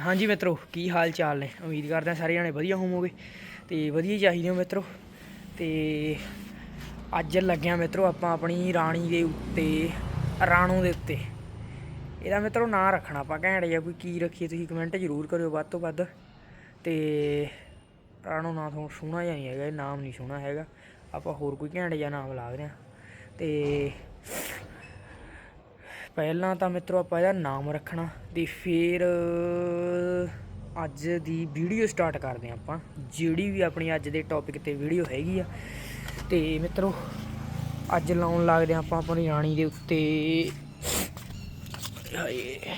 ਹਾਂਜੀ ਮਿੱਤਰੋ, ਕੀ ਹਾਲ ਚਾਲ ਨੇ? ਉਮੀਦ ਕਰਦੇ ਹਾਂ ਸਾਰੇ ਜਣੇ ਵਧੀਆ ਹੋਵੋਗੇ ਤੇ ਵਧੀਆ ਚਾਹੀਦੇ ਹੋ ਮਿੱਤਰੋ। ਤੇ ਅੱਜ ਲੱਗਿਆ ਮਿੱਤਰੋ ਆਪਾਂ ਆਪਣੀ ਰਾਣੀ ਦੇ ਉੱਤੇ, ਰਾਣੂ ਦੇ ਉੱਤੇ। ਇਹਦਾ ਮਿੱਤਰੋ ਨਾਂ ਰੱਖਣਾ ਆਪਾਂ ਘੈਂਟ ਜਿਹਾ, ਕੋਈ ਕੀ ਰੱਖੀਏ ਤੁਸੀਂ ਕਮੈਂਟ ਜ਼ਰੂਰ ਕਰਿਓ ਵੱਧ ਤੋਂ ਵੱਧ। ਤੇ ਰਾਣੋ ਨਾਂ ਤੋਂ ਸੋਹਣਾ ਜਿਹਾ ਨਹੀਂ ਹੈਗਾ, ਇਹ ਨਾਮ ਨਹੀਂ ਸੋਹਣਾ ਹੈਗਾ। ਆਪਾਂ ਹੋਰ ਕੋਈ ਘੈਂਟ ਜਿਹਾ ਨਾਮ ਲਾ ਰਹੇ ਹਾਂ। ਤੇ ਪਹਿਲਾਂ ਤਾਂ ਮਿੱਤਰੋ ਆਪਾਂ ਇਹਦਾ ਨਾਮ ਰੱਖਣਾ ਤੇ ਫਿਰ ਅੱਜ ਦੀ ਵੀਡੀਓ ਸਟਾਰਟ ਕਰਦੇ ਹਾਂ ਆਪਾਂ, ਜਿਹੜੀ ਵੀ ਆਪਣੀ ਅੱਜ ਦੇ ਟੌਪਿਕ ਤੇ ਵੀਡੀਓ ਹੈਗੀ ਆ। ਤੇ ਮਿੱਤਰੋ, ਅੱਜ ਲਾਉਣ ਲੱਗਦੇ ਹਾਂ ਆਪਾਂ ਆਪਣੀ ਰਾਣੀ ਦੇ ਉੱਤੇ। ਹਾਏ।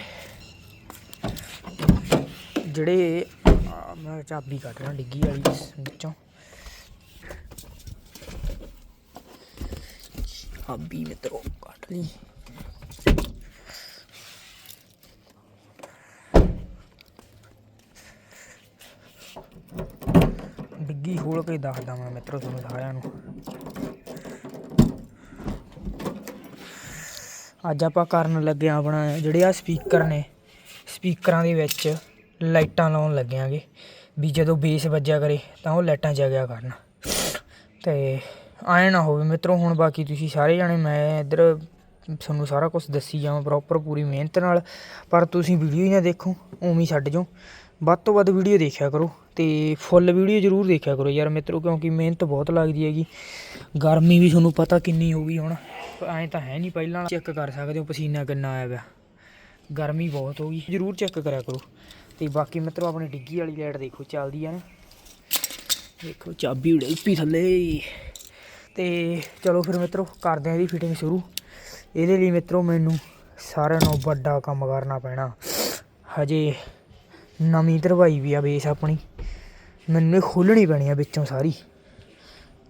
ਜਿਹੜੇ ਮੈਂ ਚਾਬੀ ਕੱਢ ਡਿੱਗੀ ਵਾਲੀ ਵਿੱਚੋਂ। ਚਾਬੀ ਮਿੱਤਰੋ ਕੱਢ ਲਈ। ਡਿੱਗੀ ਖੋਲ ਕੇ ਦੱਸਦਾ ਮੈਂ ਮਿੱਤਰੋ ਤੁਹਾਨੂੰ ਸਾਰਿਆਂ ਨੂੰ। ਅੱਜ ਆਪਾਂ ਕਰਨ ਲੱਗੇ ਹਾਂ ਆਪਣਾ ਜਿਹੜੇ ਆ ਸਪੀਕਰ ਨੇ ਸਪੀਕਰਾਂ ਦੇ ਵਿੱਚ ਲਾਈਟਾਂ ਲਾਉਣ ਲੱਗਿਆਂਗੇ ਵੀ ਜਦੋਂ ਬੇਸ ਵੱਜਿਆ ਕਰੇ ਤਾਂ ਉਹ ਲਾਈਟਾਂ ਜਗਿਆ ਕਰਨ। ਤੇ ਆਏ ਨਾ ਹੋਵੇ ਮਿੱਤਰੋ, ਹੁਣ ਬਾਕੀ ਤੁਸੀਂ ਸਾਰੇ ਜਾਣੇ, ਮੈਂ ਇੱਧਰ ਤੁਹਾਨੂੰ ਸਾਰਾ ਕੁਝ ਦੱਸੀ ਜਾਵਾਂ ਪ੍ਰੋਪਰ ਪੂਰੀ ਮਿਹਨਤ ਨਾਲ। ਪਰ ਤੁਸੀਂ ਵੀਡੀਓ ਹੀ ਨਾ ਦੇਖੋ, ਉਵੇਂ ਹੀ ਛੱਡ ਜਾਓ। ਵੱਧ ਤੋਂ ਵੱਧ ਵੀਡੀਓ ਦੇਖਿਆ ਕਰੋ। ਅਤੇ ਫੁੱਲ ਵੀਡੀਓ ਜ਼ਰੂਰ ਦੇਖਿਆ ਕਰੋ ਯਾਰ ਮਿੱਤਰੋ, ਕਿਉਂਕਿ ਮਿਹਨਤ ਬਹੁਤ ਲੱਗਦੀ ਹੈਗੀ। ਗਰਮੀ ਵੀ ਤੁਹਾਨੂੰ ਪਤਾ ਕਿੰਨੀ ਹੋ ਗਈ ਹੁਣ। ਐਂ ਤਾਂ ਹੈ ਨਹੀਂ ਪਹਿਲਾਂ। ਚੈੱਕ ਕਰ ਸਕਦੇ ਹੋ ਪਸੀਨਾ ਕਿੰਨਾ ਆਇਆ ਪਿਆ। ਗਰਮੀ ਬਹੁਤ ਹੋ ਗਈ। ਜ਼ਰੂਰ ਚੈੱਕ ਕਰਿਆ ਕਰੋ। ਤੇ ਬਾਕੀ ਮਿੱਤਰੋ, ਆਪਣੀ ਡਿੱਗੀ ਵਾਲੀ ਲਾਈਟ ਦੇਖੋ, ਚੱਲਦੀ ਆ ਨਾ। ਦੇਖੋ, ਚਾਬੀ ਉੜੇ ਥੱਲੇ। ਤੇ ਚਲੋ ਫਿਰ ਮਿੱਤਰੋ, ਕਰਦੇ ਆ ਇਹਦੀ ਫਿਟਿੰਗ ਸ਼ੁਰੂ। ਇਹਦੇ ਲਈ ਮਿੱਤਰੋ, ਮੈਨੂੰ ਸਾਰਿਆਂ ਨੂੰ ਵੱਡਾ ਕੰਮ ਕਰਨਾ ਪੈਣਾ। ਹਜੇ ਨਵੀਂ ਧਰਵਾਈ ਵੀ ਆ ਬੇਸ ਆਪਣੀ। ਮੈਨੂੰ ਇਹ ਖੋਲਣੀ ਪੈਣੀ ਆ ਵਿੱਚੋਂ ਸਾਰੀ।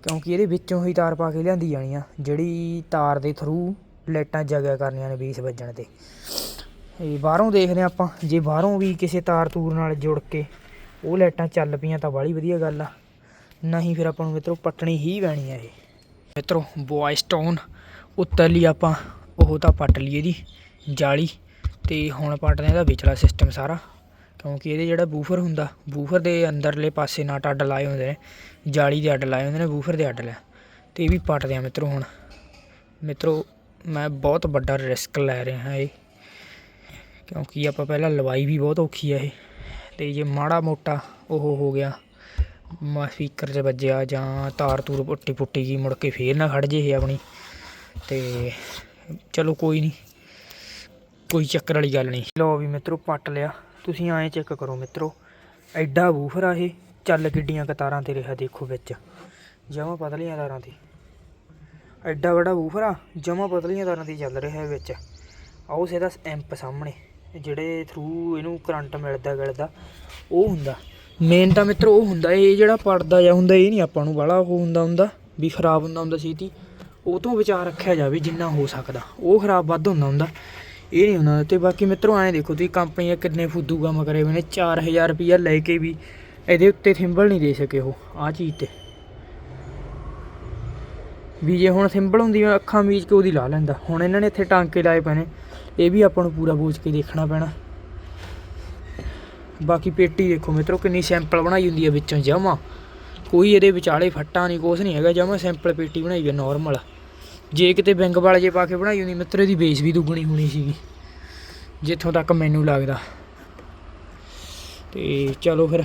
ਕਿਉਂਕਿ ਇਹਦੇ ਵਿੱਚੋਂ ਹੀ ਤਾਰ ਪਾ ਕੇ ਲਿਆਂਦੀ ਜਾਣੀ ਆ। ਜਿਹੜੀ ਤਾਰ ਦੇ ਥਰੂ ਲਾਈਟਾਂ ਜਗਿਆ ਕਰਨੀਆਂ ਨੇ ਬੇਸ ਵੱਜਣ ਤੇ। ਇਹ ਬਾਹਰੋਂ ਦੇਖਦੇ ਹਾਂ ਆਪਾਂ। ਜੇ ਬਾਹਰੋਂ ਵੀ ਕਿਸੇ ਤਾਰ ਤੂਰ ਨਾਲ ਜੁੜ ਕੇ ਉਹ ਲਾਈਟਾਂ ਚੱਲ ਪਈਆਂ ਤਾਂ ਬਾਹਲੀ ਵਧੀਆ ਗੱਲ ਆ। ਨਹੀਂ ਫਿਰ ਆਪਾਂ ਨੂੰ ਮਿੱਤਰੋ ਪੱਟਣੀ ਹੀ ਪੈਣੀ ਆ ਇਹ। ਮਿੱਤਰੋ ਬੋਏ ਸਟੋਨ ਉੱਤਰ ਲਈ ਆਪਾਂ। ਉਹ ਤਾਂ ਪੱਟ ਲਈ ਇਹਦੀ ਜਾਲੀ। ਤੇ ਹੁਣ ਪੱਟਦੇ ਆ ਇਹਦਾ ਵਿਚਲਾ ਸਿਸਟਮ ਸਾਰਾ। ਕਿਉਂਕਿ ਇਹਦੇ ਜਿਹੜਾ ਬੂਫਰ ਹੁੰਦਾ, ਬੂਫਰ ਦੇ ਅੰਦਰਲੇ ਪਾਸੇ ਨਾਟ ਅੱਡ ਲਾਏ ਹੁੰਦੇ ਨੇ, ਜਾਲੀ ਦੇ ਅੱਡ ਲਾਏ ਹੁੰਦੇ ਨੇ, ਬੂਫਰ ਦੇ ਅੱਡ ਲੈ। ਤੇ ਇਹ ਵੀ ਪੱਟਦੇ ਆ ਮਿੱਤਰੋ ਹੁਣ। ਮਿੱਤਰੋ, ਮੈਂ ਬਹੁਤ ਵੱਡਾ ਰਿਸਕ ਲੈ ਰਿਹਾ ਹਾਂ ਇਹ। ਕਿਉਂਕਿ ਆਪਾਂ ਪਹਿਲਾਂ ਲਵਾਈ ਵੀ ਬਹੁਤ ਔਖੀ ਆ ਇਹ। ਤੇ ਜੇ ਮਾੜਾ ਮੋਟਾ ਉਹ ਹੋ ਗਿਆ, ਮਾ ਸਪੀਕਰ 'ਚ ਵੱਜਿਆ ਜਾਂ ਤਾਰ ਤੂਰ ਪੁੱਟੀ ਪੁੱਟੀ ਗਈ ਮੁੜ ਕੇ ਫੇਰ ਨਾ ਖੜ ਜੇ ਇਹ ਆਪਣੀ। ਤੇ ਚਲੋ ਕੋਈ ਨਹੀਂ, ਕੋਈ ਚੱਕਰ ਵਾਲੀ ਗੱਲ ਨਹੀਂ। ਲੋ ਵੀ ਮਿੱਤਰੋ ਪੱਟ ਲਿਆ। ਤੁਸੀਂ ਐਂ ਚੈੱਕ ਕਰੋ ਮਿੱਤਰੋ, ਐਡਾ ਬੂਫਰ ਆ ਇਹ, ਚੱਲ ਕਿੱਡੀਆਂ ਕਤਾਰਾਂ ਤੇ ਰਿਹਾ ਦੇਖੋ ਵਿੱਚ, ਜਮਾ ਪਤਲੀਆਂ ਤਾਰਾਂ ਤੇ। ਐਡਾ ਵੱਡਾ ਵੂਫਰ ਆ, ਜਮਾ ਪਤਲੀਆਂ ਤਾਰਾਂ ਤੇ ਚੱਲ ਰਿਹਾ ਵਿੱਚ। ਆਓ ਇਹਦਾ ਐਂਪ ਸਾਹਮਣੇ, ਜਿਹੜੇ ਥਰੂ ਇਹਨੂੰ ਕਰੰਟ ਮਿਲਦਾ ਗਿਲਦਾ, ਉਹ ਹੁੰਦਾ। ਮੇਨ ਤਾਂ ਮਿੱਤਰ ਉਹ ਹੁੰਦਾ, ਇਹ ਜਿਹੜਾ ਪੜਦਾ ਜਾਂ ਹੁੰਦਾ, ਇਹ ਨਹੀਂ ਆਪਾਂ ਨੂੰ ਬਾਹਲਾ ਉਹ ਹੁੰਦਾ ਹੁੰਦਾ, ਵੀ ਖਰਾਬ ਹੁੰਦਾ ਹੁੰਦਾ ਛੇਤੀ। ਉਹ ਤੋਂ ਵਿਚਾਰ ਰੱਖਿਆ ਜਾਵੇ ਜਿੰਨਾ ਹੋ ਸਕਦਾ, ਉਹ ਖਰਾਬ ਵੱਧ ਹੁੰਦਾ ਹੁੰਦਾ। ਇਹ ਨਹੀਂ ਹੁੰਦਾ। ਤੇ ਬਾਕੀ ਮਿੱਤਰੋ, ਐਂ ਦੇਖੋ, ਤੁਸੀਂ ਕੰਪਨੀਆਂ ਕਿੰਨੇ ਫੁੱਦੂ ਕੰਮ ਕਰੇ ਮੈਨੇ ਨੇ। 4000 ਰੁਪਈਆ ਲੈ ਕੇ ਵੀ ਇਹਦੇ ਉੱਤੇ ਥਿੰਬਲ ਨਹੀਂ ਦੇ ਸਕੇ ਉਹ, ਆਹ ਚੀਜ਼ ਤੇ। ਵੀ ਜੇ ਹੁਣ ਸਿੰਬਲ ਹੁੰਦੀ ਅੱਖਾਂ ਮੀਚ ਕੇ ਉਹਦੀ ਲਾ ਲੈਂਦਾ। ਹੁਣ ਇਹਨਾਂ ਨੇ ਇੱਥੇ ਟਾਂਕੇ ਲਾਏ ਪਏ ਨੇ। ਇਹ ਵੀ ਆਪਾਂ ਨੂੰ ਪੂਰਾ ਬੋਝ ਕੇ ਦੇਖਣਾ ਪੈਣਾ। ਬਾਕੀ ਪੇਟੀ ਦੇਖੋ ਮਿੱਤਰੋ, ਕਿੰਨੀ ਸੈਂਪਲ ਬਣਾਈ ਹੁੰਦੀ ਹੈ ਵਿੱਚੋਂ ਜਮਾ। ਕੋਈ ਇਹਦੇ ਵਿਚਾਲੇ ਫੱਟਾ ਨਹੀਂ ਕੁਛ ਨਹੀਂ ਹੈਗਾ। ਜਮਾ ਸੈਂਪਲ ਪੇਟੀ ਬਣਾਈ ਹੈ ਨਾਰਮਲ ਜੇ ਕਿਤੇ ਬੈਂਕ ਵਾਲੇ ਜੇ ਪਾ ਕੇ ਬਣਾਈ ਹੁੰਦੀ, ਮਿੱਤਰ ਇਹਦੀ ਬੇਸ ਵੀ ਦੁੱਗਣੀ ਹੋਣੀ ਸੀਗੀ, ਜਿੱਥੋਂ ਤੱਕ ਮੈਨੂੰ ਲੱਗਦਾ। ਤੇ ਚਲੋ ਫਿਰ,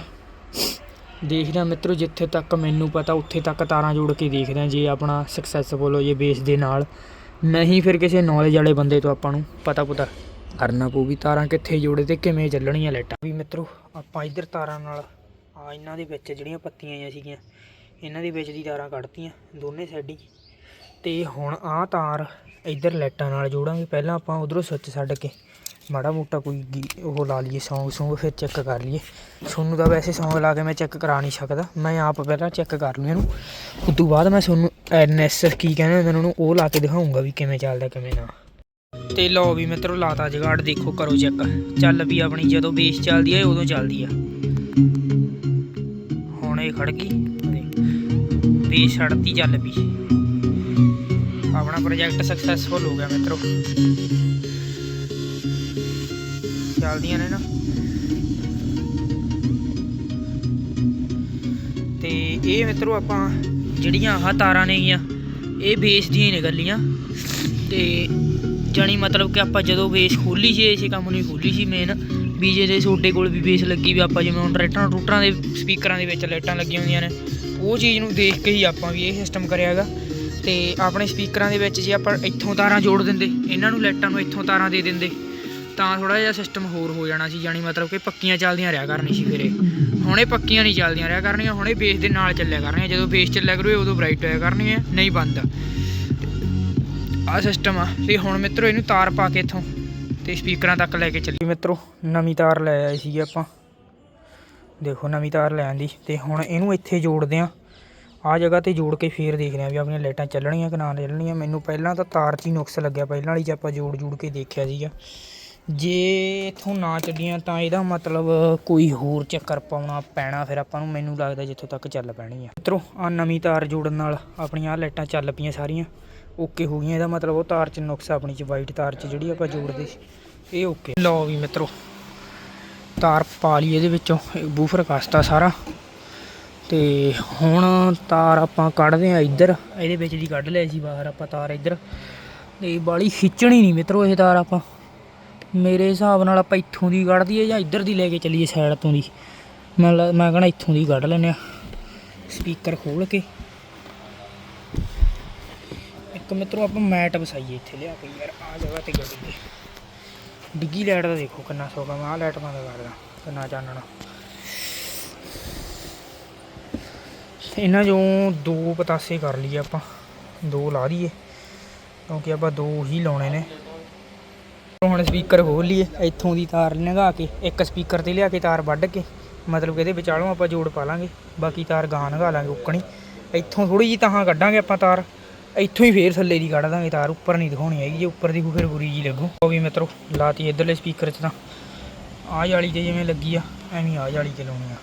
ਦੇਖਦੇ ਹਾਂ ਮਿੱਤਰੋ, ਜਿੱਥੇ ਤੱਕ ਮੈਨੂੰ ਪਤਾ, ਉੱਥੇ ਤੱਕ ਤਾਰਾਂ ਜੋੜ ਕੇ ਦੇਖਦੇ ਹਾਂ, ਜੇ ਆਪਣਾ ਸਕਸੈਸਫੁਲ ਹੋ ਜੇ ਬੇਸ ਦੇ ਨਾਲ। ਨਹੀਂ ਫਿਰ ਕਿਸੇ ਨੌਲੇਜ ਵਾਲੇ ਬੰਦੇ ਤੋਂ ਆਪਾਂ ਨੂੰ ਪਤਾ ਪੁਤਾ ਕਰਨਾ ਪਊ ਵੀ ਤਾਰਾਂ ਕਿੱਥੇ ਜੋੜੇ ਤੇ ਕਿਵੇਂ ਚੱਲਣੀਆਂ ਲਾਈਟਾਂ। ਵੀ ਮਿੱਤਰੋ, ਆਪਾਂ ਇੱਧਰ ਤਾਰਾਂ ਨਾਲ ਆ ਇਹਨਾਂ ਦੇ ਵਿੱਚ ਜਿਹੜੀਆਂ ਪੱਤੀਆਂ ਆਈਆਂ ਸੀਗੀਆਂ, ਇਹਨਾਂ ਦੇ ਵਿੱਚ ਦੀ ਤਾਰਾਂ ਕੱਢਤੀਆਂ, ਦੋਨੇ ਸਾਈਡੀ ਅਤੇ ਹੁਣ ਆਹ ਤਾਰ ਇੱਧਰ ਲਾਈਟਾਂ ਨਾਲ ਜੋੜਾਂਗੇ। ਪਹਿਲਾਂ ਆਪਾਂ ਉਧਰੋਂ ਸੁੱਚ ਛੱਡ ਕੇ ਮਾੜਾ ਮੋਟਾ ਕੋਈ ਗੀ- ਉਹ ਲਾ ਲਈਏ ਸੌਂਗ ਸੌਂਗ ਫਿਰ ਚੈੱਕ ਕਰ ਲਈਏ। ਤੁਹਾਨੂੰ ਤਾਂ ਵੈਸੇ ਸੌਂਗ ਲਾ ਕੇ ਮੈਂ ਚੈੱਕ ਕਰਾ ਨਹੀਂ ਸਕਦਾ। ਮੈਂ ਆਪ ਪਹਿਲਾਂ ਚੈੱਕ ਕਰ ਲੂ ਇਹਨੂੰ। ਉਸ ਤੋਂ ਬਾਅਦ ਮੈਂ ਤੁਹਾਨੂੰ ਐਨਐਸ ਕੀ ਕਹਿੰਦੇ ਹੁੰਦੇ ਨੇ ਉਹਨੂੰ, ਉਹ ਲਾ ਕੇ ਦਿਖਾਉਂਗਾ ਵੀ ਕਿਵੇਂ ਚੱਲਦਾ, ਕਿਵੇਂ ਨਾ। ਤੇ ਲਓ ਵੀ ਮਿੱਤਰੋ, ਲਾਤਾ ਜਗਾੜ, ਦੇਖੋ ਕਰੋ ਚੈੱਕ ਚੱਲ ਵੀ ਆਪਣੀ ਜਦੋਂ ਬੇਸ ਚੱਲਦੀ ਹੈ ਉਦੋਂ ਚੱਲਦੀ ਆ। ਹੁਣ ਇਹ ਖੜ ਗਈ। ਬੇਸ ਛੱਡਤੀ ਚੱਲ ਵੀ। ਆਪਣਾ ਪ੍ਰੋਜੈਕਟ ਸਕਸੈਸਫੁਲ ਹੋ ਗਿਆ ਮਿੱਤਰੋ। ਚੱਲਦੀਆਂ ਨੇ ਨਾ। ਤੇ ਇਹ ਮਿੱਤਰੋ ਆਪਾਂ ਜਿਹੜੀਆਂ ਆਹ ਤਾਰਾਂ ਨੇਗੀਆਂ, ਇਹ ਬੇਸ ਦੀਆਂ ਨੇ ਗੱਲੀਆਂ ਤੇ ਜਾਨੀ ਮਤਲਬ ਕਿ ਆਪਾਂ ਜਦੋਂ ਬੇਸ ਖੋਲੀ ਸੀ ਇਸੇ ਕੰਮ ਨੂੰ ਖੋਲੀ ਸੀ ਮੇਨ ਬੀਜੇ ਦੇ ਛੋਟੇ ਕੋਲ ਵੀ ਬੇਸ ਲੱਗੀ ਵੀ ਆਪਾਂ ਜਿਵੇਂ ਹੁਣ ਟਰੈਕਟਰਾਂ ਟੂਟਰਾਂ ਦੇ ਸਪੀਕਰਾਂ ਦੇ ਵਿੱਚ ਲਾਈਟਾਂ ਲੱਗੀਆਂ ਹੁੰਦੀਆਂ ਨੇ। ਉਹ ਚੀਜ਼ ਨੂੰ ਦੇਖ ਕੇ ਹੀ ਆਪਾਂ ਵੀ ਇਹ ਸਿਸਟਮ ਕਰਿਆਗਾ ਤੇ ਆਪਣੇ ਸਪੀਕਰਾਂ ਦੇ ਵਿੱਚ ਜੇ ਆਪਾਂ ਇੱਥੋਂ ਤਾਰਾਂ ਜੋੜ ਦਿੰਦੇ, ਇਹਨਾਂ ਨੂੰ ਲਾਈਟਾਂ ਨੂੰ ਇੱਥੋਂ ਤਾਰਾਂ ਦੇ ਦਿੰਦੇ, ਤਾਂ ਥੋੜਾ ਜਿਹਾ ਸਿਸਟਮ ਹੋਰ ਹੋ ਜਾਣਾ ਸੀ ਜਾਣੀ ਮਤਲਬ ਕਿ ਪੱਕੀਆਂ ਚੱਲਦੀਆਂ ਰਿਹਾ ਕਰਨੀ ਸੀ ਫਿਰ ਇਹ। ਹੁਣ ਇਹ ਪੱਕੀਆਂ ਨਹੀਂ ਚੱਲਦੀਆਂ ਰਿਹਾ ਕਰਨੀਆਂ, ਹੁਣ ਇਹ ਬੇਸ ਦੇ ਨਾਲ ਚੱਲਿਆ ਕਰਨੀਆਂ, ਜਦੋਂ ਬੇਸ ਚੱਲਿਆ ਕਰੂ ਉਦੋਂ ਬ੍ਰਾਈਟ ਹੋਇਆ ਕਰਨੀ ਹੈ ਨਹੀਂ ਬੰਦ। ਆ ਸਿਸਟਮ ਆ ਤੇ ਹੁਣ ਮਿੱਤਰੋ ਇਹਨੂੰ ਤਾਰ ਪਾ ਕੇ ਇੱਥੋਂ ਤੇ ਸਪੀਕਰਾਂ ਤੱਕ ਲੈ ਕੇ ਚੱਲੀ ਮਿੱਤਰੋ, ਨਵੀਂ ਤਾਰ ਲੈ ਆਏ ਸੀਗੇ ਆਪਾਂ। ਦੇਖੋ ਨਵੀਂ ਤਾਰ ਲੈ ਆਂਦੀ ਤੇ ਹੁਣ ਇਹਨੂੰ ਇੱਥੇ ਜੋੜਦੇ ਆ। ਆਹ ਜਗ੍ਹਾ ਤੇ ਜੋੜ ਕੇ ਫੇਰ ਦੇਖਦੇ ਹਾਂ ਵੀ ਆਪਣੀਆਂ ਲਾਈਟਾਂ ਚੱਲਣੀਆਂ ਕਿ ਨਾ ਚੱਲਣੀਆਂ। ਮੈਨੂੰ ਪਹਿਲਾਂ ਤਾਂ ਤਾਰ 'ਚ ਹੀ ਨੁਕਸ ਲੱਗਿਆ ਪਹਿਲਾਂ ਵਾਲੀ 'ਚ ਆਪਾਂ ਜੋੜ ਜੋੜ ਕੇ ਦੇਖਿਆ ਸੀਗਾ। ਜੇ ਇਥੋਂ ਨਾ ਚੱਲੀਆਂ ਤਾਂ ਇਹਦਾ ਮਤਲਬ ਕੋਈ ਹੋਰ ਚੱਕਰ ਪਾਉਣਾ ਪੈਣਾ, ਫਿਰ ਆਪਾਂ ਨੂੰ ਮੈਨੂੰ ਲੱਗਦਾ ਜਿੱਥੋਂ ਤੱਕ ਚੱਲ ਪੈਣੀ ਆ ਮਿੱਤਰੋ ਆ ਨਵੀਂ ਤਾਰ ਜੋੜਨ ਨਾਲ ਆਪਣੀਆਂ ਆਹ ਲਾਈਟਾਂ ਚੱਲ ਪਈਆਂ ਸਾਰੀਆਂ। ਓਕੇ ਹੋ ਗਈਆਂ, ਇਹਦਾ ਮਤਲਬ ਉਹ ਤਾਰ 'ਚ ਨੁਕਸ ਆਪਣੀ 'ਚ ਵਾਈਟ ਤਾਰ 'ਚ ਜਿਹੜੀ ਆਪਾਂ ਜੋੜਦੇ ਸੀ। ਇਹ ਓਕੇ। ਲਓ ਵੀ ਮਿੱਤਰੋ, ਤਾਰ ਪਾ ਲਈ ਇਹਦੇ ਵਿੱਚੋਂ ਬੂਫਰ ਕਸਤਾ ਸਾਰਾ। ਤੇ ਹੁਣ ਤਾਰ ਆਪਾਂ ਕੱਢਦੇ ਆ ਇੱਧਰ। ਇਹਦੇ ਵਿੱਚ ਦੀ ਕੱਢ ਲਿਆ ਸੀ ਬਾਹਰ ਆਪਾਂ ਤਾਰ ਇੱਧਰ। ਤੇ ਬਾਲੀ ਖਿੱਚਣੀ ਨਹੀਂ ਮਿੱਤਰੋ ਇਹ ਤਾਰ ਆਪਾਂ। ਮੇਰੇ ਹਿਸਾਬ ਨਾਲ ਆਪਾਂ ਇੱਥੋਂ ਦੀ ਕੱਢ ਦਈਏ ਜਾਂ ਇੱਧਰ ਦੀ ਲੈ ਕੇ ਚੱਲੀਏ ਸਾਈਡ ਤੋਂ ਦੀ। ਮੈਂ ਮੈਂ ਕਹਣਾ ਇੱਥੋਂ ਦੀ ਕੱਢ ਲੈਨੇ ਆ ਸਪੀਕਰ ਖੋਲ ਕੇ। ਇੱਕ ਮਿੱਤਰੋ ਆਪਾਂ ਮੈਟ ਵਸਾਈਏ ਇੱਥੇ, ਲਿਆ ਕੇ ਯਾਰ ਆ ਜਗ੍ਹਾ ਤੇ ਗੱਡੀ ਤੇ ਡਿੱਗੀ ਲਾਈਟ ਦਾ ਦੇਖੋ ਕਿੰਨਾ ਸੋਗਾ ਮੈਂ ਆ ਲਾਈਟ ਬੰਦ ਕਰਦਾ, ਕਿੰਨਾ ਚਾਨਣਾ ਤੇ ਇਹਨਾਂ ਚੋਂ ਦੋ ਪਤਾਸੇ ਕਰ ਲਈਏ ਆਪਾਂ। ਦੋ ਲਾ ਦਈਏ, ਕਿਉਂਕਿ ਆਪਾਂ ਦੋ ਹੀ ਲਾਉਣੇ ਨੇ। ਹੁਣ ਸਪੀਕਰ ਖੋਲ ਲਈਏ, ਇੱਥੋਂ ਦੀ ਤਾਰ ਲੰਘਾ ਕੇ, ਇੱਕ ਸਪੀਕਰ ਤੇ ਲਿਆ ਕੇ ਤਾਰ ਵੱਢ ਕੇ, ਮਤਲਬ ਕਿ ਇਹਦੇ ਵਿਚਾਲੋਂ ਆਪਾਂ ਜੋੜ ਪਾ ਲਾਂਗੇ, ਬਾਕੀ ਤਾਰ ਗਾਂ ਲੰਘਾ ਲਾਂਗੇ ਉੱਕਣੀ ਇੱਥੋਂ ਥੋੜੀ ਜੀ ਤਾਂ ਕੱਢਾਂਗੇ ਆਪਾਂ ਤਾਰ, ਇੱਥੋਂ ਹੀ ਫੇਰ ਥੱਲੇ ਦੀ ਕੱਢ ਦਾਂਗੇ ਤਾਰ, ਉੱਪਰ ਨਹੀਂ ਦਿਖਾਉਣੀ ਹੈਗੀ, ਜੇ ਉੱਪਰ ਦੀ ਫਿਰ ਬੁਰੀ ਜੀ ਲੱਗੂ। ਉਹ ਵੀ ਮਿੱਤਰੋ, ਲਾਤੀ ਇਧਰਲੇ ਸਪੀਕਰ 'ਚ ਤਾਂ। ਆਹ ਜਾਲੀ ਤੇ ਜਿਵੇਂ ਲੱਗੀ ਆ, ਐਵੇਂ ਆਹ ਜਾਲੀ ਤੇ ਲਾਉਣੀ ਆ।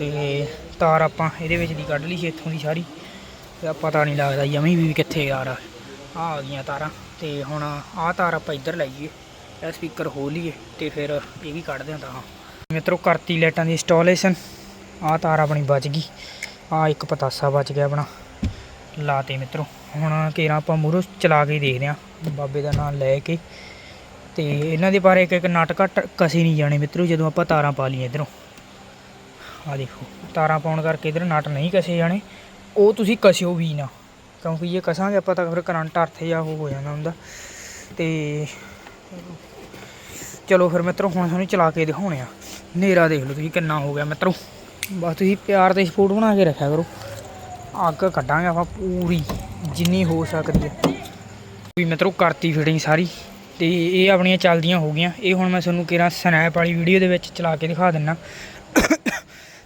ਤੇ ਤਾਰ ਆਪਾਂ ਇਹਦੇ ਵਿੱਚ ਦੀ ਕੱਢ ਲਈ ਸੀ, ਇੱਥੋਂ ਦੀ ਸਾਰੀ। ਤੇ ਪਤਾ ਨਹੀਂ ਲੱਗਦਾ ਜਮੀ ਵੀ ਕਿੱਥੇ ਯਾਰ ਆ। ਆ ਗਈਆਂ ਤਾਰਾਂ, ਤੇ ਹੁਣ ਆਹ ਤਾਰ ਆਪਾਂ ਇੱਧਰ ਲਾਈਏ, ਇਹ ਸਪੀਕਰ ਖੋਲ ਲਈਏ, ਤੇ ਫਿਰ ਇਹ ਵੀ ਕੱਢ ਕੱਢਦੇ ਹਾਂ ਤਾਂ। ਮਿੱਤਰੋ, ਕਰਤੀ ਲਾਈਟਾਂ ਦੀ ਇੰਸਟਾਲੇਸ਼ਨ ਆਹ ਤਾਰ ਆਪਣੀ ਬਚ ਗਈ। ਆ ਇੱਕ ਪਤਾਸਾ ਬਚ ਗਿਆ ਆਪਣਾ, ਲਾਤੇ ਮਿੱਤਰੋ। ਹੁਣ ਕੇਰਾਂ ਆਪਾਂ ਮੂਹਰੋਂ ਚਲਾ ਕੇ ਦੇਖਦੇ ਹਾਂ, ਬਾਬੇ ਦਾ ਨਾਮ ਲੈ ਕੇ। ਤੇ ਇਹਨਾਂ ਦੇ ਬਾਰੇ ਇੱਕ ਇੱਕ ਨਟ ਘੱਟ ਕਸੇ ਨਹੀਂ ਜਾਣੇ ਮਿੱਤਰੋ, ਜਦੋਂ ਆਪਾਂ ਤਾਰਾਂ ਪਾ ਲਈਆਂ ਇਧਰੋਂ। ਆ ਦੇਖੋ, ਤਾਰਾਂ ਪਾਉਣ ਕਰਕੇ ਇਧਰ ਨਟ ਨਹੀਂ ਕਸੇ ਜਾਣੇ। ਉਹ ਤੁਸੀਂ ਕਸਿਓ ਵੀ ਨਾ, ਕਿਉਂਕਿ ਇਹ ਕਸਾਂਗੇ ਆਪਾਂ ਤਾਂ ਫਿਰ ਕਰੰਟ ਅਰਥ ਜਾਂ ਹੋ ਜਾਂਦਾ ਹੁੰਦਾ। ਤੇ ਚਲੋ ਫਿਰ ਮਿੱਤਰੋ, ਹੁਣ ਤੁਹਾਨੂੰ ਚਲਾ ਕੇ ਦਿਖਾਉਣੇ ਆ। ਹਨੇਰਾ ਦੇਖ ਲਓ ਤੁਸੀਂ ਕਿੰਨਾ ਹੋ ਗਿਆ ਮਿੱਤਰੋ। ਬਸ ਤੁਸੀਂ ਪਿਆਰ ਤੇ ਸਪੋਰਟ ਬਣਾ ਕੇ ਰੱਖਿਆ ਕਰੋ। ਅੱਗ ਕੱਢਾਂਗੇ ਆਪਾਂ ਪੂਰੀ, ਜਿੰਨੀ ਹੋ ਸਕਦੀ ਹੈ ਵੀ ਮਿੱਤਰੋ, ਕਰਤੀ ਫਿਟਿੰਗ ਸਾਰੀ। ਤੇ ਇਹ ਆਪਣੀਆਂ ਚੱਲਦੀਆਂ ਹੋ ਗਈਆਂ। ਇਹ ਹੁਣ ਮੈਂ ਤੁਹਾਨੂੰ ਕਿਹੜਾ ਸਨੈਪ ਵਾਲੀ ਵੀਡੀਓ ਦੇ ਵਿੱਚ ਚਲਾ ਕੇ ਦਿਖਾ ਦਿੰਨਾ।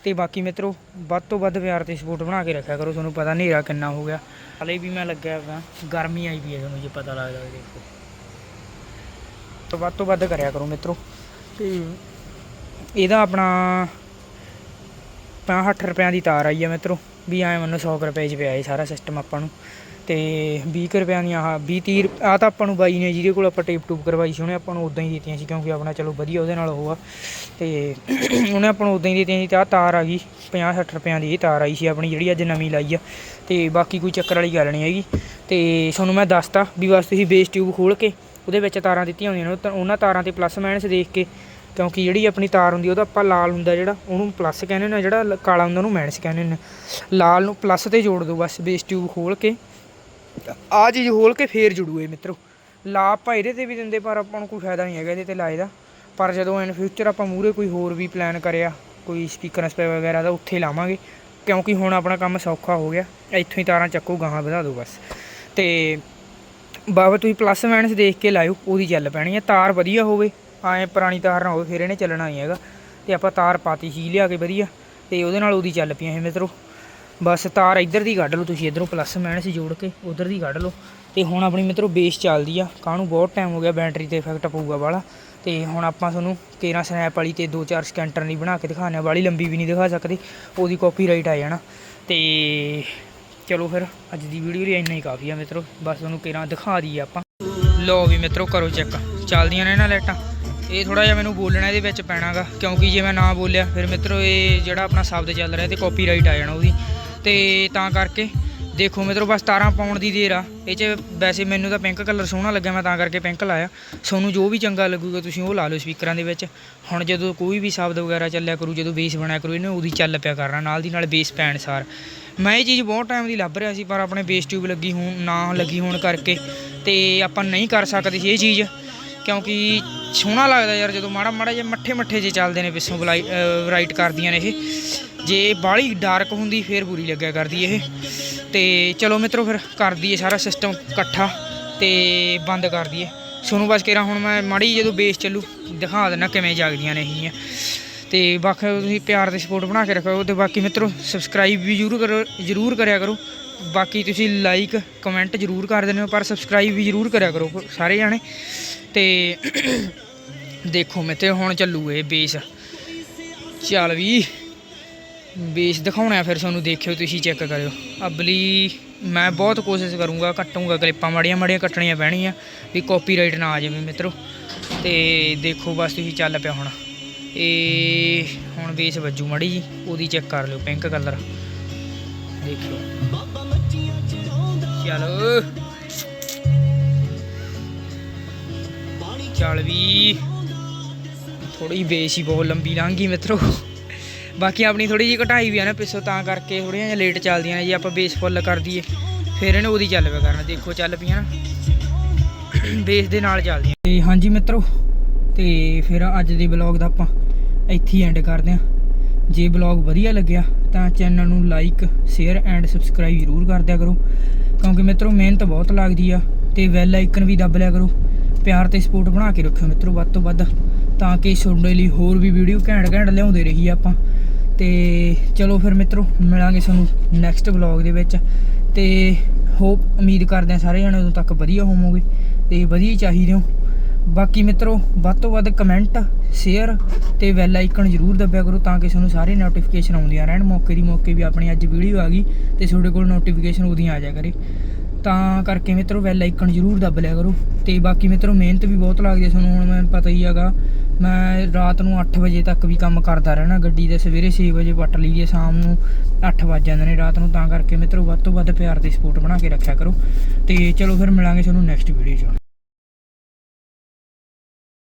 ਤੇ ਬਾਕੀ ਮਿੱਤਰੋ, ਵੱਧ ਤੋਂ ਵੱਧ ਪਿਆਰ ਤੇ ਸਪੋਰਟ ਬਣਾ ਕੇ ਰੱਖਿਆ ਕਰੋ, ਤੁਹਾਨੂੰ ਪਤਾ ਹਨੇਰਾ ਕਿੰਨਾ ਹੋ ਗਿਆ। ਹਲੇ ਵੀ ਮੈਂ ਲੱਗਿਆ ਹੋਇਆ ਗਰਮੀ ਆਈ ਵੀ ਹੈ ਤੁਹਾਨੂੰ ਜੇ ਪਤਾ ਲੱਗਦਾ ਹੋਵੇ ਦੇਖੋ। ਤਾਂ ਵੱਧ ਤੋਂ ਵੱਧ ਕਰਿਆ ਕਰੋ ਮਿੱਤਰੋ। ਤੇ ਇਹਦਾ ਆਪਣਾ 65 ਰੁਪਿਆਂ ਦੀ ਤਾਰ ਆਈ ਹੈ ਮਿੱਤਰੋ, ਵੀ ਐ ਮੈਨੂੰ 100 ਕੁ ਰੁਪਏ 'ਚ ਪਿਆ ਇਹ ਸਾਰਾ ਸਿਸਟਮ ਆਪਾਂ ਨੂੰ। ਤੇ 20 ਕੁ ਰੁਪਿਆਂ ਦੀਆਂ ਆਹ 20 30 ਆ ਤਾਂ ਆਪਾਂ ਨੂੰ ਬਾਈ ਨੇ ਜਿਹਦੇ ਕੋਲ ਆਪਾਂ ਟੇਪ ਟੂਪ ਕਰਵਾਈ ਸੀ, ਉਹਨੇ ਆਪਾਂ ਨੂੰ ਉਦਾਂ ਹੀ ਦਿੱਤੀਆਂ ਸੀ, ਕਿਉਂਕਿ ਆਪਣਾ ਚਲੋ ਵਧੀਆ ਉਹਦੇ ਨਾਲ ਉਹ ਆ। ਤੇ ਉਹਨੇ ਆਪਾਂ ਨੂੰ ਉਦਾਂ ਹੀ ਦਿੱਤੀਆਂ ਸੀ ਤੇ ਆ ਤਾਰ ਆ ਗਈ 50 60 ਰੁਪਿਆਂ ਦੀ ਇਹ ਤਾਰ ਆਈ ਸੀ ਆਪਣੀ ਜਿਹੜੀ ਅੱਜ ਨਵੀਂ ਲਾਈ ਆ। ਤੇ ਬਾਕੀ ਕੋਈ ਚੱਕਰ ਵਾਲੀ ਗੱਲ ਨਹੀਂ ਹੈਗੀ। ਤੇ ਤੁਹਾਨੂੰ ਮੈਂ ਦੱਸਤਾ ਵੀ ਬਸ ਤੁਸੀਂ ਬੇਸ ਟਿਊਬ ਖੋਲ ਕੇ ਉਹਦੇ ਵਿੱਚ ਤਾਰਾਂ ਦਿੱਤੀਆਂ ਹੁੰਦੀਆਂ ਨੇ ਉਹਨਾਂ ਤਾਰਾਂ ਤੇ ਪਲੱਸ ਮਾਈਨਸ ਦੇਖ ਕੇ ਕਿਉਂਕਿ ਜਿਹੜੀ ਆਪਣੀ ਤਾਰ ਹੁੰਦੀ ਉਹਦਾ ਆਪਾਂ ਲਾਲ ਹੁੰਦਾ ਜਿਹੜਾ, ਉਹਨੂੰ ਪਲੱਸ ਕਹਿੰਦੇ ਨੇ, ਜਿਹੜਾ ਕਾਲਾ ਹੁੰਦਾ ਉਹਨੂੰ ਮਾਈਨਸ ਕਹਿੰਦੇ ਨੇ। ਲਾਲ ਨੂੰ ਪਲੱਸ ਤੇ ਜੋੜ ਦਿਓ ਬਸ ਬੇਸ ਟਿਊਬ ਖੋਲ ਕੇ। ਆ ਚੀਜ਼ ਖੋਲ ਕੇ ਫੇਰ ਜੁੜੂਏ ਇਹ ਮਿੱਤਰੋ। ਲਾ ਆਪਾਂ ਇਹਦੇ ਤੇ ਵੀ ਦਿੰਦੇ, ਪਰ ਆਪਾਂ ਨੂੰ ਕੋਈ ਫਾਇਦਾ ਨਹੀਂ ਹੈਗਾ ਇਹਦੇ ਤੇ ਲਾਏ ਦਾ। ਪਰ ਜਦੋਂ ਇਨ ਫਿਊਚਰ ਆਪਾਂ ਮੂਰੇ ਕੋਈ ਹੋਰ ਵੀ ਪਲਾਨ ਕਰਿਆ, ਕੋਈ ਸਪੀਕਰ ਸਪੇ ਵਗੈਰਾ ਦਾ, ਉੱਥੇ ਲਾਵਾਂਗੇ। ਕਿਉਂਕਿ ਹੁਣ ਆਪਣਾ ਕੰਮ ਸੌਖਾ ਹੋ ਗਿਆ, ਇੱਥੋਂ ਹੀ ਤਾਰਾਂ ਚੱਕੋ, ਗਾਹਾਂ ਵਧਾ ਦਿਓ ਬਸ। ਤੇ ਬਾਬਾ ਤੁਸੀਂ ਪਲੱਸ ਮਾਈਨਸ ਦੇਖ ਕੇ ਲਾਇਓ, ਉਹਦੀ ਚੱਲ ਪੈਣੀ ਹੈ ਤਾਰ ਵਧੀਆ ਹੋਵੇ, ਐਂ ਪੁਰਾਣੀ ਤਾਰ ਨਾ ਹੋਵੇ, ਫਿਰ ਇਹਨੇ ਚੱਲਣਾ ਹੀ ਹੈਗਾ। ਤੇ ਆਪਾਂ ਤਾਰ ਪਾਤੀ ਸੀ, ਲਿਆ ਕੇ ਵਧੀਆ। ਤੇ ਉਹਦੇ ਨਾਲ ਉਹਦੀ ਚੱਲ ਪਈਆਂ ਇਹ ਮਿੱਤਰੋ। ਬਸ ਤਾਰ ਇੱਧਰ ਦੀ ਕੱਢ ਲਓ ਤੁਸੀਂ, ਇੱਧਰੋਂ ਪਲੱਸ ਮਾਈਨਸ ਜੋੜ ਕੇ, ਉਧਰ ਦੀ ਕੱਢ ਲਓ। ਤੇ ਹੁਣ ਆਪਣੀ ਮਿੱਤਰੋ ਬੇਸ ਚੱਲਦੀ ਆ। ਕਾਹਨੂੰ ਬਹੁਤ ਟਾਈਮ ਹੋ ਗਿਆ ਬੈਟਰੀ ਤੇ ਇਫੈਕਟ ਪਊਗਾ ਵਾਲਾ। ਤੇ ਹੁਣ ਆਪਾਂ ਤੁਹਾਨੂੰ ਕੇਰਾ ਸਨੈਪ ਵਾਲੀ ਤੇ 2-4 ਸਕੈਂਟਰ ਨਹੀਂ ਬਣਾ ਕੇ ਦਿਖਾਣੇ ਵਾਲੀ ਲੰਬੀ ਵੀ ਨਹੀਂ ਦਿਖਾ ਸਕਦੇ, ਉਹਦੀ ਕਾਪੀਰਾਈਟ ਆ ਜਾਣਾ। ਤੇ ਚਲੋ ਫਿਰ, ਅੱਜ ਦੀ ਵੀਡੀਓ ਲਈ ਇੰਨਾ ਹੀ ਕਾਫੀ ਆ ਮਿੱਤਰੋ। ਬਸ ਤੁਹਾਨੂੰ ਕੇਰਾ ਦਿਖਾ ਦਈਏ ਆਪਾਂ। ਲੋ ਵੀ ਮਿੱਤਰੋ, ਕਰੋ ਚੈੱਕ ਚੱਲਦੀਆਂ ਨੇ ਨਾ ਲਾਈਟਾਂ। ਇਹ ਥੋੜਾ ਜਿਹਾ ਮੈਨੂੰ ਬੋਲਣਾ ਇਹਦੇ ਵਿੱਚ ਪੈਣਾਗਾ, ਕਿਉਂਕਿ ਜੇ ਮੈਂ ਨਾ ਬੋਲਿਆ, ਫਿਰ ਮਿੱਤਰੋ, ਇਹ ਜਿਹੜਾ ਆਪਣਾ ਸ਼ਬਦ ਚੱਲ ਰਿਹਾ ਤੇ ਕਾਪੀਰਾਈਟ ਆ ਜਾਣਾ ਉਹਦੀ। ਤੇ ਤਾਂ ਕਰਕੇ ਦੇਖੋ ਮਿੱਤਰੋ ਬਸ 17 ਪਾਉਣ ਦੀ ਦੇਰ ਆ। ਇਹ 'ਚ ਵੈਸੇ ਮੈਨੂੰ ਤਾਂ ਪਿੰਕ ਕਲਰ ਸੋਹਣਾ ਲੱਗਿਆ, ਮੈਂ ਤਾਂ ਕਰਕੇ ਪਿੰਕ ਲਾਇਆ। ਤੁਹਾਨੂੰ ਜੋ ਵੀ ਚੰਗਾ ਲੱਗੂਗਾ ਤੁਸੀਂ ਉਹ ਲਾ ਲਓ ਸਪੀਕਰਾਂ ਦੇ ਵਿੱਚ। ਹੁਣ ਜਦੋਂ ਕੋਈ ਵੀ ਸ਼ਬਦ ਵਗੈਰਾ ਚੱਲਿਆ ਕਰੂ, ਜਦੋਂ ਬੇਸ ਬਣਿਆ ਕਰੂ, ਇਹਨੂੰ ਉਹਦੀ ਚੱਲ ਪਿਆ ਕਰਨਾ, ਨਾਲ ਦੀ ਨਾਲ ਬੇਸ ਪੈਣ ਸਾਰ। ਮੈਂ ਇਹ ਚੀਜ਼ ਬਹੁਤ ਟਾਈਮ ਦੀ ਲੱਭ ਰਿਹਾ ਸੀ, ਪਰ ਆਪਣੇ ਬੇਸ ਟਿਊਬ ਲੱਗੀ ਹੋਣ, ਨਾ ਲੱਗੀ ਹੋਣ ਕਰਕੇ ਤੇ ਆਪਾਂ ਨਹੀਂ ਕਰ ਸਕਦੇ ਸੀ ਇਹ ਚੀਜ਼। ਕਿਉਂਕਿ ਸੋਹਣਾ ਲੱਗਦਾ ਯਾਰ, ਜਦੋਂ ਮਾੜਾ ਮਾੜਾ ਜਿਹਾ ਮੱਠੇ ਮੱਠੇ ਜੇ ਚੱਲਦੇ ਨੇ ਪਿੱਛੋਂ ਬਲਾਈ ਰਾਈਟ ਕਰਦੀਆਂ ਨੇ ਇਹ। ਜੇ ਬਾਹਲੀ ਡਾਰਕ ਹੁੰਦੀ, ਫੇਰ ਬੁਰੀ ਲੱਗਿਆ ਕਰਦੀ ਇਹ। ਤੇ ਚਲੋ ਮਿੱਤਰੋ ਫਿਰ ਕਰ ਦਈਏ ਸਾਰਾ ਸਿਸਟਮ ਇਕੱਠਾ ਤੇ ਬੰਦ ਕਰ ਦਈਏ। ਸੋਨੂੰ ਬਸ ਕੇਰਾ ਹੁਣ ਮੈਂ ਮਾੜੀ ਜਦੋਂ ਬੇਸ ਚੱਲੂ, ਦਿਖਾ ਦੇਣਾ ਕਿਵੇਂ ਜਾਗਦੀਆਂ ਨੇ ਇਹ ਤੇ ਬਾਕੀ ਤੁਸੀਂ ਪਿਆਰ ਤੇ ਸਪੋਰਟ ਬਣਾ ਕੇ ਰੱਖੋ ਤੇ ਬਾਕੀ ਮਿੱਤਰੋ ਸਬਸਕ੍ਰਾਈਬ ਵੀ ਜ਼ਰੂਰ ਕਰੋ, ਜ਼ਰੂਰ ਕਰਿਆ ਕਰੋ। ਬਾਕੀ ਤੁਸੀਂ ਲਾਈਕ ਕਮੈਂਟ ਜ਼ਰੂਰ ਕਰ ਦਿੰਦੇ ਹੋ, ਪਰ ਸਬਸਕ੍ਰਾਈਬ ਵੀ ਜ਼ਰੂਰ ਕਰਿਆ ਕਰੋ ਸਾਰੇ ਜਾਣੇ। ਤੇ ਦੇਖੋ ਮੈਂ ਹੁਣ ਚੱਲੂ ਇਹ ਬੇਸ ਚੱਲ ਵੀ। ਬੇਸ ਦਿਖਾਉਣਾ ਫਿਰ ਤੁਹਾਨੂੰ ਦੇਖਿਓ, ਤੁਸੀਂ ਚੈੱਕ ਕਰਿਓ। ਅਬਲੀ ਮੈਂ ਬਹੁਤ ਕੋਸ਼ਿਸ਼ ਕਰੂੰਗਾ, ਕੱਟੂੰਗਾ ਕਲਿੱਪਾਂ ਮਾੜੀਆਂ ਮਾੜੀਆਂ ਕੱਟਣੀਆਂ ਪੈਣੀਆਂ, ਵੀ ਕਾਪੀਰਾਈਟ ਨਾ ਆ ਜਾਵੇ ਮਿੱਤਰੋ। ਤੇ ਦੇਖੋ ਬਸ ਤੁਸੀਂ ਚੱਲ ਪਿਆ ਹੁਣ। ਇਹ ਹੁਣ ਬੇਸ ਵੱਜੂ ਮਾੜੀ ਜੀ, ਉਹਦੀ ਚੈੱਕ ਕਰ ਲਿਓ ਪਿੰਕ ਕਲਰ ਦੇਖਿਓ। ਚਲੋ। ਚੱਲ ਵੀ। ਥੋੜੀ ਬੇਸ ਹੀ ਬਹੁਤ ਲੰਬੀ ਲੰਘ ਗਈ ਮਿੱਤਰੋ। ਬਾਕੀ ਆਪਣੀ ਥੋੜੀ ਜਿਹੀ ਘਟਾਈ ਵੀ ਆ ਨਾ ਪਿੱਛੋਂ, ਤਾਂ ਕਰਕੇ ਥੋੜੀਆਂ ਜਿਹੀਆਂ ਲੇਟ ਚੱਲਦੀਆਂ ਨੇ ਜੇ, ਆਪਾਂ ਬੇਸ ਫੁੱਲ ਕਰ ਦਈਏ। ਫਿਰ ਇਹਨੇ ਉਹਦੀ ਚੱਲ ਪਿਆ ਕਰਨਾ, ਦੇਖੋ ਚੱਲ ਪਈਆਂ ਨਾ। ਬੇਸ ਦੇ ਨਾਲ ਚੱਲਦੀਆਂ। ਤੇ ਹਾਂਜੀ ਮਿੱਤਰੋ, ਤੇ ਫਿਰ ਅੱਜ ਦੇ ਵਲੌਗ ਦਾ ਆਪਾਂ ਇੱਥੇ ਹੀ ਐਂਡ ਕਰਦੇ ਹਾਂ। ਜੇ ਵਲੌਗ ਵਧੀਆ ਲੱਗਿਆ, ਤਾਂ ਚੈਨਲ ਨੂੰ ਲਾਈਕ ਸ਼ੇਅਰ ਐਂਡ ਸਬਸਕ੍ਰਾਈਬ ਜ਼ਰੂਰ ਕਰ ਦਿਆ ਕਰੋ। ਕਿਉਂਕਿ ਮਿੱਤਰੋ, ਮਿਹਨਤ ਬਹੁਤ ਲੱਗਦੀ ਆ, ਤੇ ਬੈਲ ਆਈਕਨ ਵੀ ਦੱਬ ਲਿਆ ਕਰੋ। ਪਿਆਰ ਤੇ ਸਪੋਰਟ ਬਣਾ ਕੇ ਰੱਖਿਓ ਮਿੱਤਰੋ, ਵੱਧ ਤੋਂ ਵੱਧ। ਤਾਂ ਕਿ ਤੁਹਾਡੇ ਲਈ ਹੋਰ ਵੀ ਵੀਡੀਓ ਘੈਂਟ ਘੈਂਟ ਲਿਆਉਂਦੇ ਰਹੀਏ ਆਪਾਂ। ਤੇ ਚਲੋ ਫਿਰ ਮਿੱਤਰੋ, ਮਿਲਾਂਗੇ ਤੁਹਾਨੂੰ ਨੈਕਸਟ ਵਲੌਗ ਦੇ ਵਿੱਚ। ਤੇ ਹੋਪ ਉਮੀਦ ਕਰਦੇ ਹਾਂ ਸਾਰੇ ਜਣੇ ਉਦੋਂ ਤੱਕ ਵਧੀਆ ਹੋਵੋਗੇ ਤੇ ਵਧੀਆ ਹੀ ਚਾਹੀਦੇ ਹੋ। ਬਾਕੀ ਮਿੱਤਰੋ, ਵੱਧ ਤੋਂ ਵੱਧ ਕਮੈਂਟ ਸ਼ੇਅਰ ਤੇ ਬੈਲ ਆਈਕਨ ਜ਼ਰੂਰ ਦੱਬਿਆ ਕਰੋ ਤਾਂ ਕਿ ਤੁਹਾਨੂੰ ਸਾਰੇ ਨੋਟੀਫਿਕੇਸ਼ਨ ਆਉਂਦੀਆਂ ਰਹਿਣ। ਮੌਕੇ ਦੀ ਮੌਕੇ ਵੀ ਆਪਣੀ ਅੱਜ ਵੀਡੀਓ ਆ ਗਈ ਤੇ ਤੁਹਾਡੇ ਕੋਲ ਨੋਟੀਫਿਕੇਸ਼ਨ ਉਹਦੀਆਂ ਆ ਜਾਇਆ ਕਰੇ। ਤਾਂ ਕਰਕੇ ਮਿੱਤਰੋ ਬੈਲ ਆਈਕਨ ਜ਼ਰੂਰ ਦੱਬ ਲਿਆ ਕਰੋ। ਤੇ ਬਾਕੀ ਮਿੱਤਰੋ ਮਿਹਨਤ ਵੀ ਬਹੁਤ ਲੱਗਦੀ ਹੈ ਤੁਹਾਨੂੰ ਹੁਣ ਮੈਂ ਪਤਾ ਹੀ ਹੈਗਾ। ਮੈਂ ਰਾਤ ਨੂੰ 8 ਵਜੇ ਤੱਕ ਵੀ ਕੰਮ ਕਰਦਾ ਰਹਿਣਾ, ਗੱਡੀ ਦੇ ਸਵੇਰੇ 6 ਵਜੇ ਵੱਟ ਲਈ ਦੀ ਸ਼ਾਮ ਨੂੰ 8 ਵੱਜ ਜਾਂਦੇ ਨੇ ਰਾਤ ਨੂੰ। ਤਾਂ ਕਰਕੇ ਮਿੱਤਰੋ ਵੱਧ ਤੋਂ ਵੱਧ ਪਿਆਰ ਤੇ ਸਪੋਰਟ ਬਣਾ ਕੇ ਰੱਖਿਆ ਕਰੋ। ਤੇ ਚਲੋ ਫਿਰ ਮਿਲਾਂਗੇ ਤੁਹਾਨੂੰ ਨੈਕਸਟ ਵੀਡੀਓ 'ਚ।